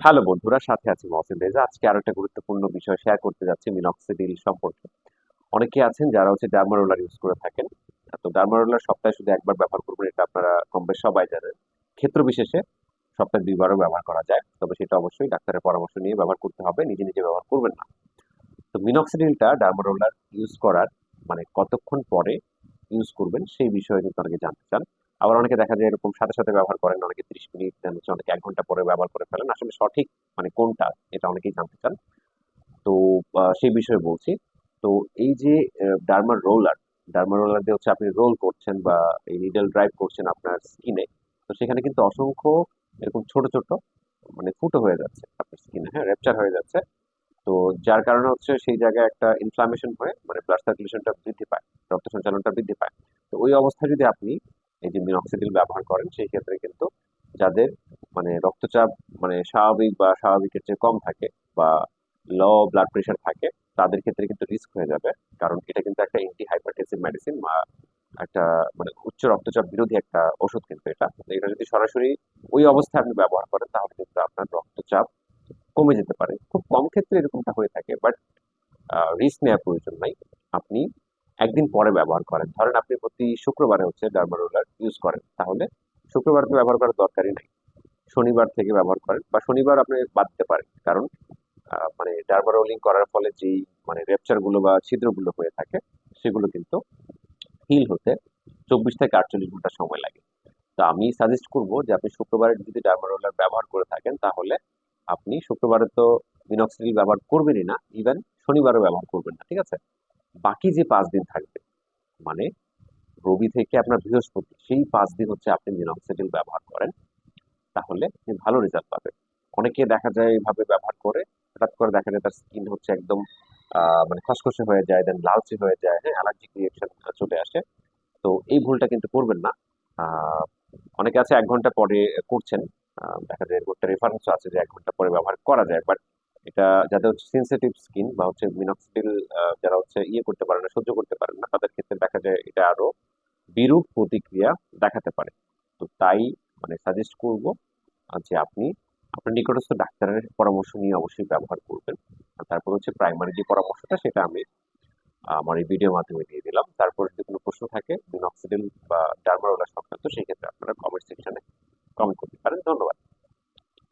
Hello বন্ধুরা, সাথে আছি মহসিন রেজা আজকে আরও একটা গুরুত্বপূর্ণ বিষয় শেয়ার করতে যাচ্ছি মিনক্সিডিল সম্পর্কে। অনেকে আছেন যারা হচ্ছে ডার্মারোলার ইউজ করে থাকেন। তো ডার্মারোলার সপ্তাহে শুধু একবার ব্যবহার করবেন, এটা আপনারা কম বেশ সবাই জানেন। ক্ষেত্র বিশেষে সপ্তাহে দুইবারও ব্যবহার করা যায়। তবে সেটা অবশ্যই ডাক্তারের পরামর্শ নিয়ে ব্যবহার করতে হবে, নিজে নিজে ব্যবহার করবেন না। তো মিনক্সিডিলটা ডার্মারোলার ইউজ করার মানে কতক্ষণ পরে ইউজ করবেন, সেই বিষয়ে কিন্তু অনেকে জানতে চান। আবার অনেকে দেখা যায় এরকম সাথে সাথে ব্যবহার করেন, অনেকে ত্রিশ মিনিট, দেন হচ্ছে অনেকে এক ঘণ্টা পরে ব্যবহার করে ফেলেন। আসলে সঠিক মানে কোনটা, এটা অনেকেই জানতে চান। তো সেই বিষয়ে বলছি। তো এই যে ডার্মার রোলার ডার্মার রোলার দিয়ে হচ্ছে আপনি রোল করছেন বা এই নিডল ড্রাইভ করছেন আপনার স্কিনে তো সেখানে কিন্তু অসংখ্য এরকম ছোট ছোট মানে ফুটো হয়ে যাচ্ছে আপনার স্কিনে হ্যাঁ র্যাপচার হয়ে যাচ্ছে। তো যার কারণে হচ্ছে সেই জায়গায় একটা ইনফ্লামেশন হয়ে মানে ব্লাড সার্কুলেশনটা বৃদ্ধি পায়, রক্ত সঞ্চালনটা বৃদ্ধি পায়। তো ওই অবস্থায় যদি আপনি এই যে মিনক্সিডিল ব্যবহার করেন, সেই ক্ষেত্রে কিন্তু যাদের মানে রক্তচাপ মানে স্বাভাবিক বা স্বাভাবিকের চেয়ে কম থাকে বা লো ব্লাড প্রেশার থাকে, তাদের ক্ষেত্রে কিন্তু রিস্ক হয়ে যাবে। কারণ এটা কিন্তু একটা অ্যান্টি হাইপারটেনসিভ মেডিসিন বা একটা মানে উচ্চ রক্তচাপ বিরোধী একটা ওষুধ কিন্তু এটা। এটা যদি সরাসরি ওই অবস্থায় আপনি ব্যবহার করেন, তাহলে কিন্তু আপনার রক্তচাপ কমে যেতে পারে। খুব কম ক্ষেত্রে এরকমটা হয়ে থাকে বাট রিস্ক নেওয়ার প্রয়োজন নাই। আপনি একদিন পরে ব্যবহার করেন। ধরেন আপনি প্রতি শুক্রবারে হচ্ছে ডার্মারোলার ইউজ করেন, তাহলে শুক্রবার তো ব্যবহার করার দরকারই নাই। শনিবার থেকে ব্যবহার করেন বা শনিবার আপনি বাদ দিতে পারেন, কারণ মানে ডার্মারোলিং করার ফলে যেই মানে রেপচারগুলো বা ছিদ্রগুলো হয়ে থাকে, সেগুলো কিন্তু হিল হতে চব্বিশ থেকে আটচল্লিশ ঘণ্টা সময় লাগে। তো আমি সাজেস্ট করব যে আপনি শুক্রবারে যদি ডার্মারোলার ব্যবহার করে থাকেন, তাহলে আপনি শুক্রবারে তো মিনক্সিডিল ব্যবহার করবেনই না ইভেন শনিবারও ব্যবহার করবেন না, ঠিক আছে? বাকি যে পাঁচ দিন থাকবে মানে রবি থেকে আপনার বৃহস্পতি, সেই পাঁচ দিন হচ্ছে আপনি মিনক্সিডিল ব্যবহার করেন, তাহলে আপনি ভালো রেজাল্ট পাবেন। অনেকে দেখা যায় এইভাবে ব্যবহার করে, হঠাৎ করে দেখা যায় তার স্কিন হচ্ছে একদম মানে খসখসে হয়ে যায় দেন লালচে হয়ে যায় হ্যাঁ অ্যালার্জিক রিয়েকশন চলে আসে। তো এই ভুলটা কিন্তু করবেন না। অনেকে আছে এক ঘণ্টা পরে করছেন দেখা যায় একটা রেফারেন্স আছে যে এক ঘণ্টা পরে ব্যবহার করা যায় বাট এটা যাদের হচ্ছে সেন্সিটিভ স্কিন বা হচ্ছে মিনক্সিডিল যারা হচ্ছে ইয়ে করতে পারে না, সহ্য করতে পারেন না, তাদের ক্ষেত্রে দেখা যায় এটা আরও বিরূপ প্রতিক্রিয়া দেখাতে পারে। তো তাই মানে সাজেস্ট করব যে আপনি আপনার নিকটস্থ ডাক্তারের পরামর্শ নিয়ে অবশ্যই ব্যবহার করবেন। তারপর হচ্ছে প্রাইমারি যে পরামর্শটা, সেটা আমি আমার এই ভিডিওর মাধ্যমে দিয়ে দিলাম। তারপর যদি কোনো প্রশ্ন থাকে মিনক্সিডিল বা ডার্মারোলা সংক্রান্ত, সেই ক্ষেত্রে আপনারা কমেন্ট সেকশনে কমেন্ট করতে পারেন। ধন্যবাদ।